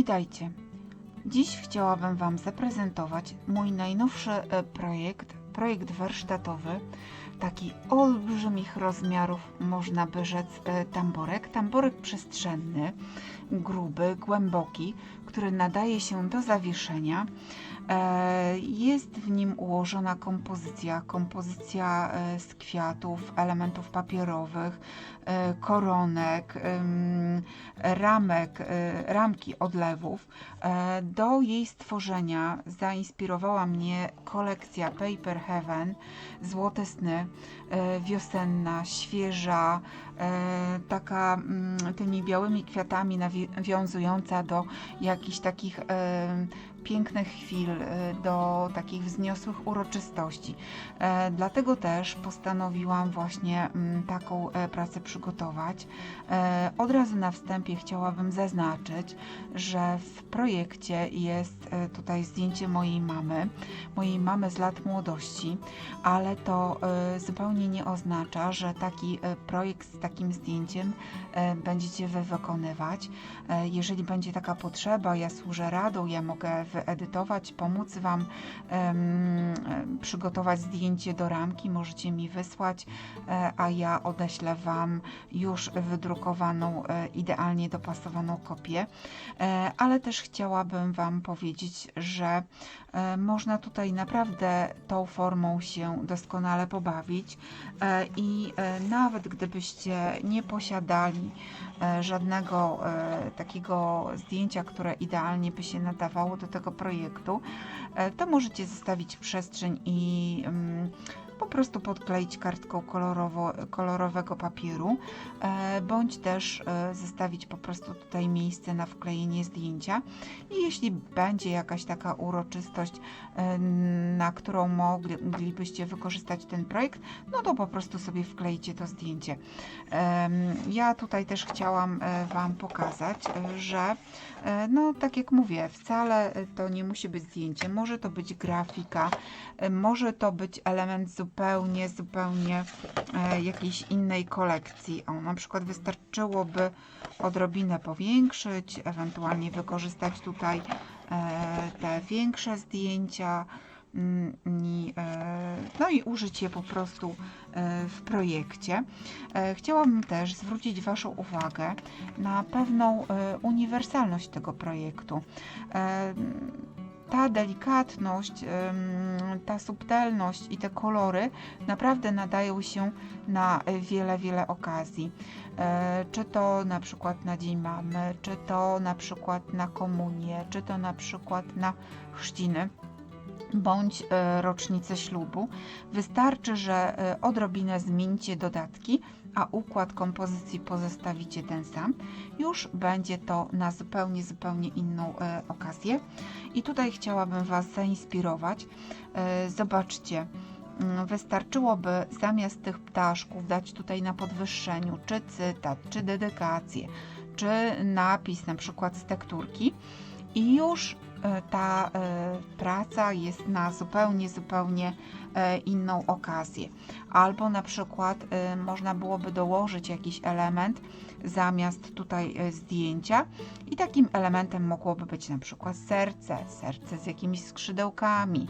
Witajcie. Dziś chciałabym Wam zaprezentować mój najnowszy e, projekt, projekt warsztatowy, taki olbrzymich rozmiarów, można by rzec, e, tamborek. Tamborek przestrzenny, gruby, głęboki, który nadaje się do zawieszenia. E, Jest w nim ułożona kompozycja, kompozycja e, z kwiatów, elementów papierowych, e, koronek, ramek, ramki odlewów. Do jej stworzenia zainspirowała mnie kolekcja Paper Heaven, Złote Sny, wiosenna, świeża, taka mm, tymi białymi kwiatami nawiązująca do jakichś takich pięknych chwil, e, do takich wzniosłych uroczystości. E, Dlatego też postanowiłam właśnie mm, taką e, pracę przygotować. E, Od razu na wstępie chciałabym zaznaczyć, że w projekcie jest tutaj zdjęcie mojej mamy, mojej mamy z lat młodości, ale to zupełnie nie oznacza, że taki projekt z takim zdjęciem będziecie wy wykonywać. Jeżeli będzie taka potrzeba, ja służę radą, ja mogę wyedytować, pomóc Wam przygotować zdjęcie do ramki, możecie mi wysłać, e, a ja odeślę Wam już wydrukowaną, e, idealnie dopasowaną kopię. E, Ale też chciałabym Wam powiedzieć, że można tutaj naprawdę tą formą się doskonale pobawić i nawet gdybyście nie posiadali żadnego takiego zdjęcia, które idealnie by się nadawało do tego projektu, e, to możecie zostawić przestrzeń i mm, po prostu podkleić kartką kolorowo, kolorowego papieru, e, bądź też e, zostawić po prostu tutaj miejsce na wklejenie zdjęcia. I jeśli będzie jakaś taka uroczystość, na którą mogli, moglibyście wykorzystać ten projekt, no to po prostu sobie wklejcie to zdjęcie. Ja tutaj też chciałam Wam pokazać, że no tak jak mówię, wcale e, to nie musi być zdjęcie, może to być grafika, e, może to być element zupełnie, zupełnie e, jakiejś innej kolekcji. O, na przykład wystarczyłoby odrobinę powiększyć, ewentualnie wykorzystać tutaj e, te większe zdjęcia. Mm, e, No i użyć je po prostu e, w projekcie. E, Chciałabym też zwrócić Waszą uwagę na pewną uniwersalność tego projektu. Ta delikatność, ta subtelność i te kolory naprawdę nadają się na wiele, wiele okazji. Czy to na przykład na Dzień Mamy, czy to na przykład na komunię, czy to na przykład na chrzciny bądź e, rocznicę ślubu. Wystarczy, że e, odrobinę zmienicie dodatki, a układ kompozycji pozostawicie ten sam. Już będzie to na zupełnie, zupełnie inną e, okazję. I tutaj chciałabym Was zainspirować. Zobaczcie, wystarczyłoby zamiast tych ptaszków dać tutaj na podwyższeniu czy cytat, czy dedykację, czy napis na przykład z tekturki i już e, ta e, praca jest na zupełnie, zupełnie e, inną okazję. Albo na przykład można byłoby dołożyć jakiś element zamiast tutaj zdjęcia i takim elementem mogłoby być na przykład serce, serce z jakimiś skrzydełkami,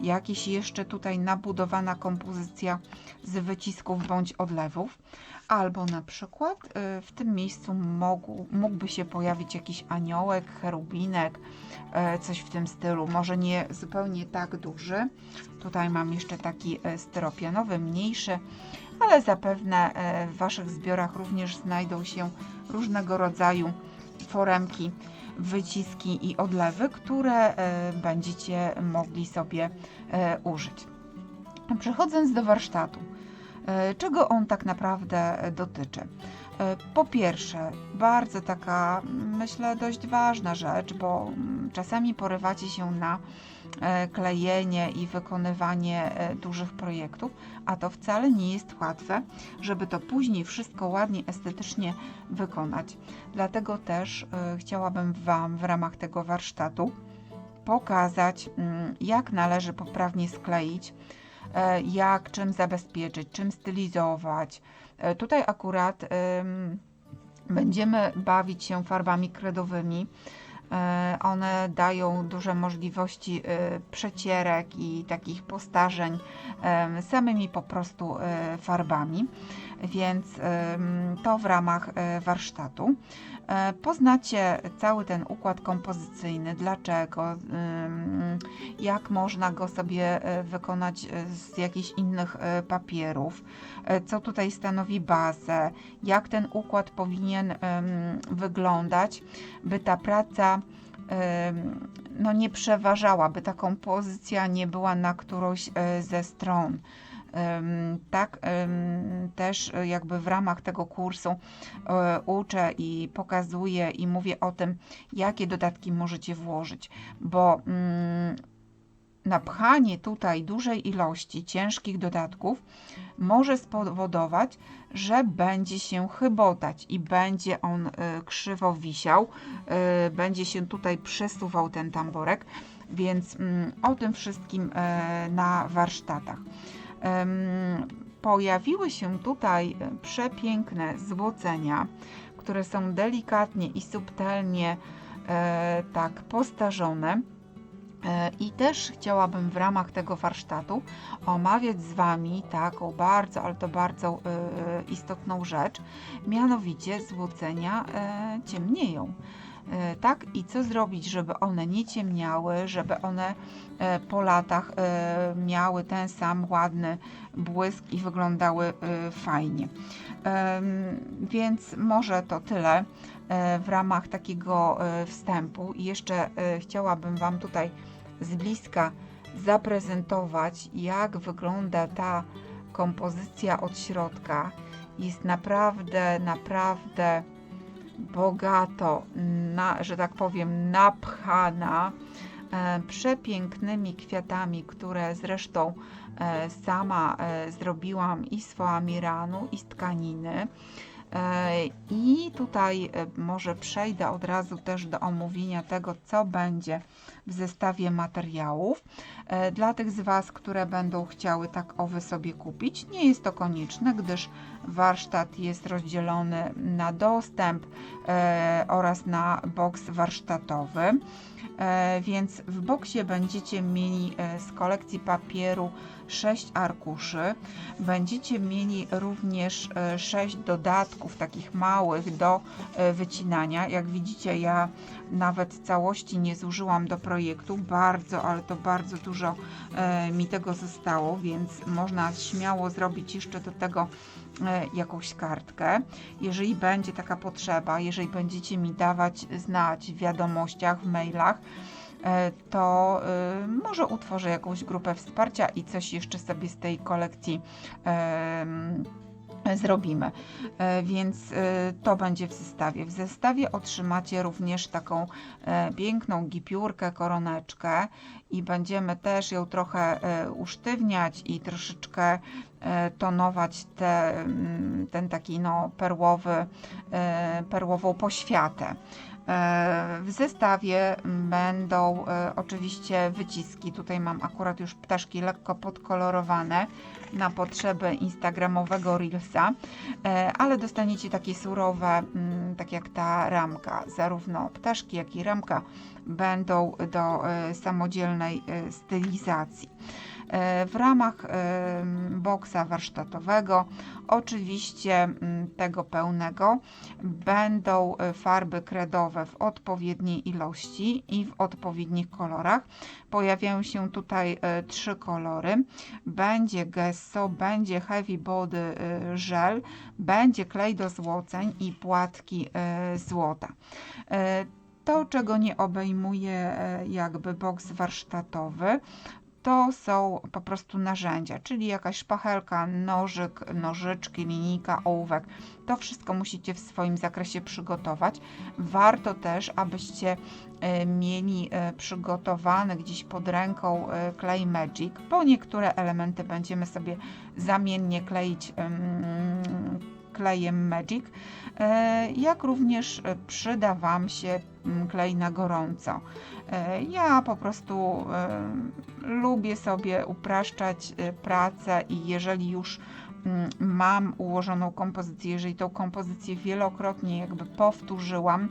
jakieś jeszcze tutaj nabudowana kompozycja z wycisków bądź odlewów. Albo na przykład e, w tym miejscu mógł, mógłby się pojawić jakiś aniołek, cherubinek, e, coś w tym stylu. Może nie zupełnie tak duży. Tutaj mam jeszcze taki e, styropianowy, mniejszy, ale zapewne w Waszych zbiorach również znajdą się różnego rodzaju foremki, wyciski i odlewy, które będziecie mogli sobie użyć. Przechodząc do warsztatu, czego on tak naprawdę e, dotyczy? E, Po pierwsze, bardzo taka, myślę, dość ważna rzecz, bo mm, czasami porywacie się na e, klejenie i wykonywanie e, dużych projektów, a to wcale nie jest łatwe, żeby to później wszystko ładnie, estetycznie wykonać. Dlatego też e, chciałabym Wam w ramach tego warsztatu pokazać, mm, jak należy poprawnie skleić, e, jak czym zabezpieczyć, czym stylizować. E, Tutaj akurat em, będziemy bawić się farbami kredowymi. E, One dają duże możliwości e, przecierek i takich postarzeń samymi po prostu e, farbami, więc to w ramach e, warsztatu. E, Poznacie cały ten układ kompozycyjny, dlaczego, jak można go sobie e, wykonać z jakichś innych papierów, co tutaj stanowi bazę, jak ten układ powinien wyglądać, by ta praca no, nie przeważała, by ta kompozycja nie była na którąś ze stron. Tak też e, jakby w ramach tego kursu e, uczę i pokazuję i mówię o tym, jakie dodatki możecie włożyć, bo mm, napchanie tutaj dużej ilości ciężkich dodatków może spowodować, że będzie się chybotać i będzie on y, krzywo wisiał, y, będzie się tutaj przesuwał ten tamborek, więc mm, o tym wszystkim e, na warsztatach. Pojawiły się tutaj e, przepiękne złocenia, które są delikatnie i subtelnie e, tak postarzone. E, I też chciałabym w ramach tego warsztatu omawiać z Wami taką bardzo, ale to bardzo istotną rzecz, mianowicie złocenia ciemnieją. E, Tak, i co zrobić, żeby one nie ciemniały, żeby one e, po latach e, miały ten sam ładny błysk i wyglądały fajnie. Więc może to tyle w ramach takiego wstępu. I jeszcze chciałabym Wam tutaj z bliska zaprezentować, jak wygląda ta kompozycja od środka. Jest naprawdę, naprawdę bogato, na, że tak powiem, napchana e, przepięknymi kwiatami, które zresztą e, sama e, zrobiłam i z foamiranu, i z tkaniny. I tutaj może przejdę od razu też do omówienia tego, co będzie w zestawie materiałów. E, Dla tych z Was, które będą chciały tak owy sobie kupić, nie jest to konieczne, gdyż warsztat jest rozdzielony na dostęp e, oraz na boks warsztatowy. E, Więc w boksie będziecie mieli z kolekcji papieru 6 arkuszy. Będziecie mieli również 6 dodatków takich małych do wycinania. Jak widzicie, ja nawet całości nie zużyłam do projektu. Bardzo, ale to bardzo dużo e, mi tego zostało, więc można śmiało zrobić jeszcze do tego e, jakąś kartkę. Jeżeli będzie taka potrzeba, jeżeli będziecie mi dawać znać w wiadomościach, w mailach, e, to może utworzę jakąś grupę wsparcia i coś jeszcze sobie z tej kolekcji zrobimy. E, Więc e, to będzie w zestawie. W zestawie otrzymacie również taką e, piękną gipiórkę, koroneczkę i będziemy też ją trochę usztywniać i troszeczkę tonować te, mm, ten taki no perłowy, perłową poświatę. E, W zestawie będą e, oczywiście wyciski. Tutaj mam akurat już ptaszki lekko podkolorowane na potrzeby instagramowego reelsa, e, ale dostaniecie takie surowe, mm, tak jak ta ramka. Zarówno ptaszki, jak i ramka będą do samodzielnej stylizacji. E, W ramach e, boksa warsztatowego, oczywiście tego pełnego, będą e, farby kredowe w odpowiedniej ilości i w odpowiednich kolorach. Pojawiają się tutaj trzy kolory. Będzie gesso, będzie heavy body żel, będzie klej do złoceń i płatki złota. To, czego nie obejmuje jakby boks warsztatowy, to są po prostu narzędzia, czyli jakaś szpachelka, nożyk, nożyczki, linijka, ołówek. To wszystko musicie w swoim zakresie przygotować. Warto też, abyście e, mieli e, przygotowany gdzieś pod ręką e, klej Magic, bo niektóre elementy będziemy sobie zamiennie kleić klejem Magic, e, jak również e, przyda Wam się mm, klej na gorąco. E, Ja po prostu lubię sobie upraszczać pracę i jeżeli już mm, mam ułożoną kompozycję, jeżeli tą kompozycję wielokrotnie jakby powtórzyłam,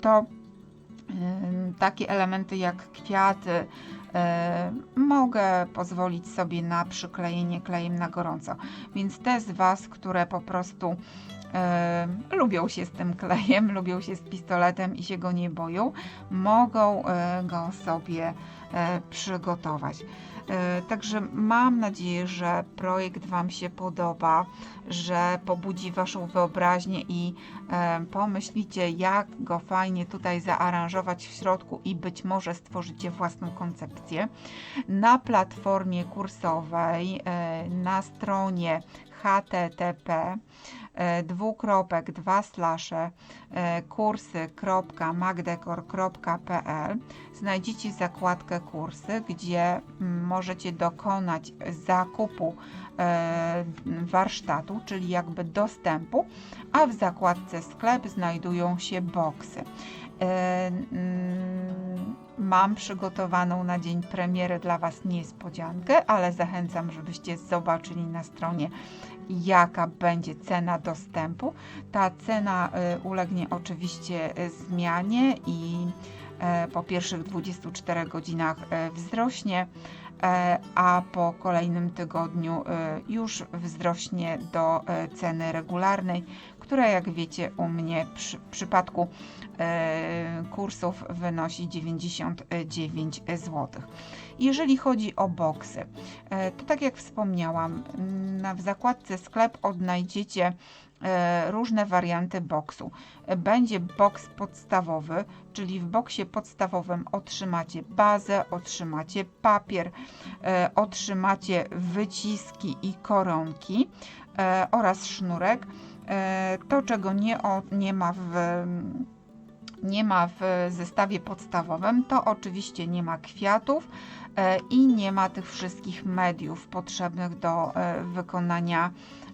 to Takie elementy jak kwiaty e, mogę pozwolić sobie na przyklejenie klejem na gorąco. Więc te z Was, które po prostu e, lubią się z tym klejem, lubią się z pistoletem i się go nie boją, mogą e, go sobie e, przygotować. Także mam nadzieję, że projekt Wam się podoba, że pobudzi Waszą wyobraźnię i pomyślicie, jak go fajnie tutaj zaaranżować w środku i być może stworzycie własną koncepcję. Na platformie kursowej na stronie http dwukropek dwa slasze e, kursy.magdekor.pl znajdziecie zakładkę kursy, gdzie mm, możecie dokonać zakupu e, warsztatu, czyli jakby dostępu, a w zakładce sklep znajdują się boksy. Mam przygotowaną na dzień premiery dla Was niespodziankę, ale zachęcam, żebyście zobaczyli na stronie, jaka będzie cena dostępu. Ta cena e, ulegnie oczywiście e, zmianie i po pierwszych 24 godzinach e, wzrośnie, e, a po kolejnym tygodniu e, już wzrośnie do e, ceny regularnej, która jak wiecie u mnie przy, w przypadku e, kursów wynosi 99 zł. Jeżeli chodzi o boksy, e, to tak jak wspomniałam, w zakładce sklep odnajdziecie e, różne warianty boksu. E, Będzie boks podstawowy, czyli w boksie podstawowym otrzymacie bazę, otrzymacie papier, e, otrzymacie wyciski i koronki e, oraz sznurek. E, To, czego nie, o, nie ma w nie ma w zestawie podstawowym, to oczywiście nie ma kwiatów e, i nie ma tych wszystkich mediów potrzebnych do e, wykonania, e,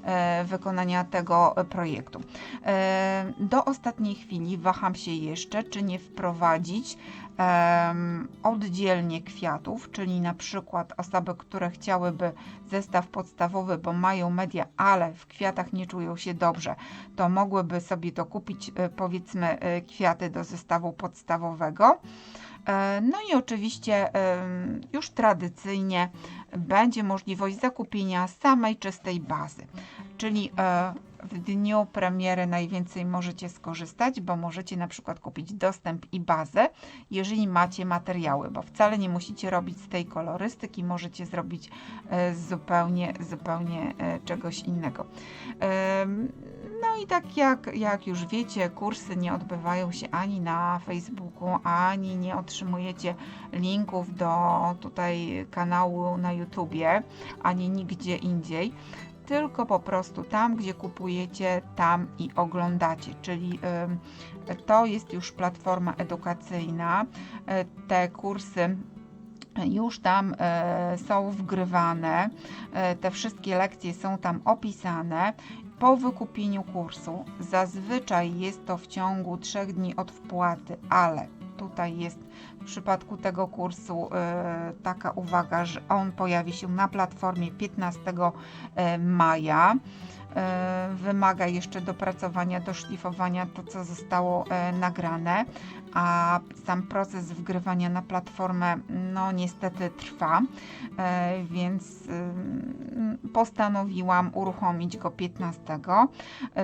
wykonania tego e, projektu. E, Do ostatniej chwili waham się jeszcze, czy nie wprowadzić oddzielnie kwiatów, czyli na przykład osoby, które chciałyby zestaw podstawowy, bo mają media, ale w kwiatach nie czują się dobrze, to mogłyby sobie dokupić e, powiedzmy e, kwiaty do zestawu podstawowego. E, No i oczywiście już tradycyjnie będzie możliwość zakupienia samej czystej bazy, czyli e, w dniu premiery najwięcej możecie skorzystać, bo możecie na przykład kupić dostęp i bazę, jeżeli macie materiały, bo wcale nie musicie robić z tej kolorystyki, możecie zrobić e, zupełnie, zupełnie e, czegoś innego. No i tak jak, jak już wiecie, kursy nie odbywają się ani na Facebooku, ani nie otrzymujecie linków do tutaj kanału na YouTubie, ani nigdzie indziej tylko po prostu tam, gdzie kupujecie, tam i oglądacie, czyli to jest już platforma edukacyjna. E, Te kursy już tam e, są wgrywane, e, te wszystkie lekcje są tam opisane. Po wykupieniu kursu zazwyczaj jest to w ciągu 3 dni od wpłaty, ale tutaj jest w przypadku tego kursu e, taka uwaga, że on pojawi się na platformie 15 e, maja. E, Wymaga jeszcze dopracowania, doszlifowania to, co zostało e, nagrane, a sam proces wgrywania na platformę, no niestety trwa, e, więc postanowiłam uruchomić go 15.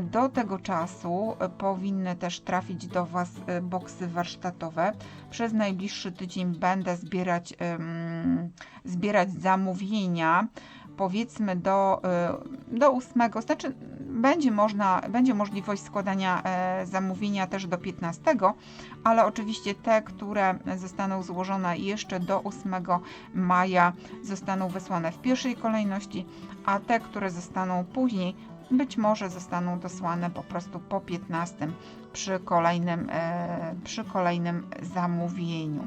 Do tego czasu powinny też trafić do Was boksy warsztatowe. Przez najbliższy tydzień będę zbierać, zbierać zamówienia powiedzmy do, y, do 8, znaczy będzie można, będzie możliwość składania e, zamówienia też do 15, ale oczywiście te, które zostaną złożone jeszcze do 8 maja zostaną wysłane w pierwszej kolejności, a te, które zostaną później być może zostaną dosłane po prostu po 15 przy kolejnym, e, przy kolejnym zamówieniu.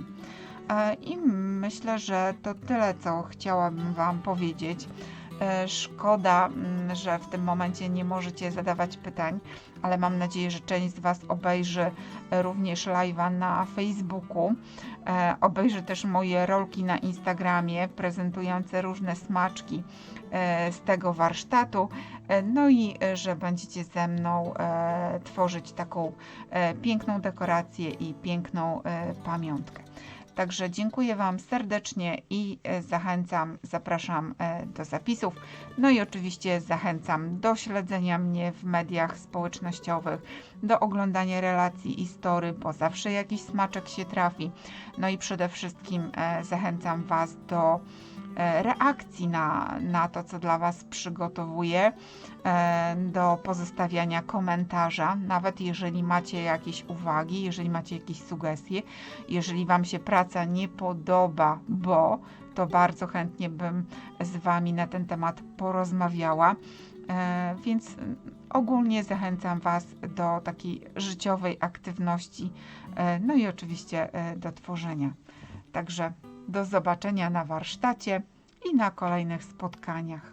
E, I myślę, że to tyle, co chciałabym Wam powiedzieć. E, Szkoda, mm, że w tym momencie nie możecie zadawać pytań, ale mam nadzieję, że część z Was obejrzy również live'a na Facebooku. E, Obejrzy też moje rolki na Instagramie prezentujące różne smaczki z tego warsztatu. No i że będziecie ze mną tworzyć taką piękną dekorację i piękną pamiątkę. Także dziękuję Wam serdecznie i e, zachęcam, zapraszam e, do zapisów. No i oczywiście zachęcam do śledzenia mnie w mediach społecznościowych, do oglądania relacji i story, bo zawsze jakiś smaczek się trafi. No i przede wszystkim e, zachęcam Was do reakcji na, na to, co dla Was przygotowuję, e, do pozostawiania komentarza, nawet jeżeli macie jakieś uwagi, jeżeli macie jakieś sugestie, jeżeli Wam się praca nie podoba, bo to bardzo chętnie bym z Wami na ten temat porozmawiała. E, Więc ogólnie zachęcam Was do takiej życiowej aktywności, e, no i oczywiście e, do tworzenia. Także do zobaczenia na warsztacie i na kolejnych spotkaniach.